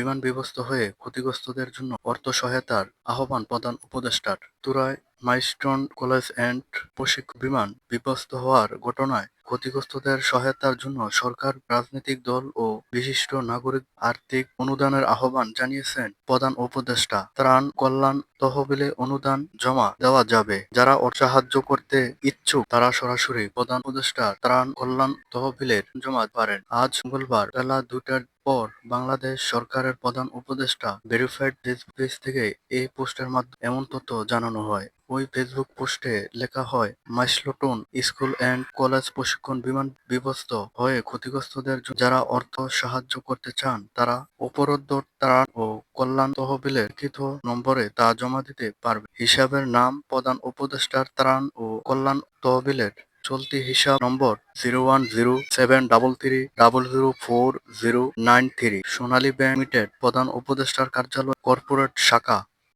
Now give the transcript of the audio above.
বিমান বিভস্ত হয়ে ক্ষতিগ্রস্তদের জন্য অর্থ সহায়তার আহ্বান প্রদান উপদেষ্টার। তুরায় মাইলস্টোন কলেজ অ্যান্ড প্রশিক্ষণ বিমান বিধ্বস্ত হওয়ার ঘটনায় ক্ষতিগ্রস্তদের সহায়তার জন্য সরকার, রাজনৈতিক দল ও বিশিষ্ট নাগরিক আর্থিক অনুদানের আহ্বান জানিয়েছেন প্রধান উপদেষ্টা। ত্রাণ কল্যাণ তহবিলে অনুদান জমা দেওয়া যাবে। যারা সাহায্য করতে ইচ্ছুক, তারা সরাসরি প্রধান উপদেষ্টার ত্রাণ কল্যাণ তহবিলের জমা পারেন। আজ মঙ্গলবার বেলা দুটার পর বাংলাদেশ সরকারের প্রধান উপদেষ্টা ভেরিফাইড পেজ থেকে এই পোস্টের মাধ্যমে এমন তথ্য জানানো হয়। ওই ফেসবুক পোস্টে লেখা হয়, মাইসলটন স্কুল অ্যান্ড কলেজ প্রশিক্ষণ বিমান বিভস্ত হয়ে ক্ষতিগ্রস্তদের যারা অর্থ সাহায্য করতে চান, তারা উপরোক্ত ত্রাণ ও কল্যাণ তহবিলের লিখিত নম্বরে তা জমা দিতে পারবে। হিসাবের নাম, প্রধান উপদেষ্টার ত্রাণ ও কল্যাণ তহবিলের চলতি হিসাব number zero one zero seven double three double zero four zero nine three. Sonali bank limited, প্রধান উপদেষ্টার কার্যালয়, কর্পোরেট শাখা।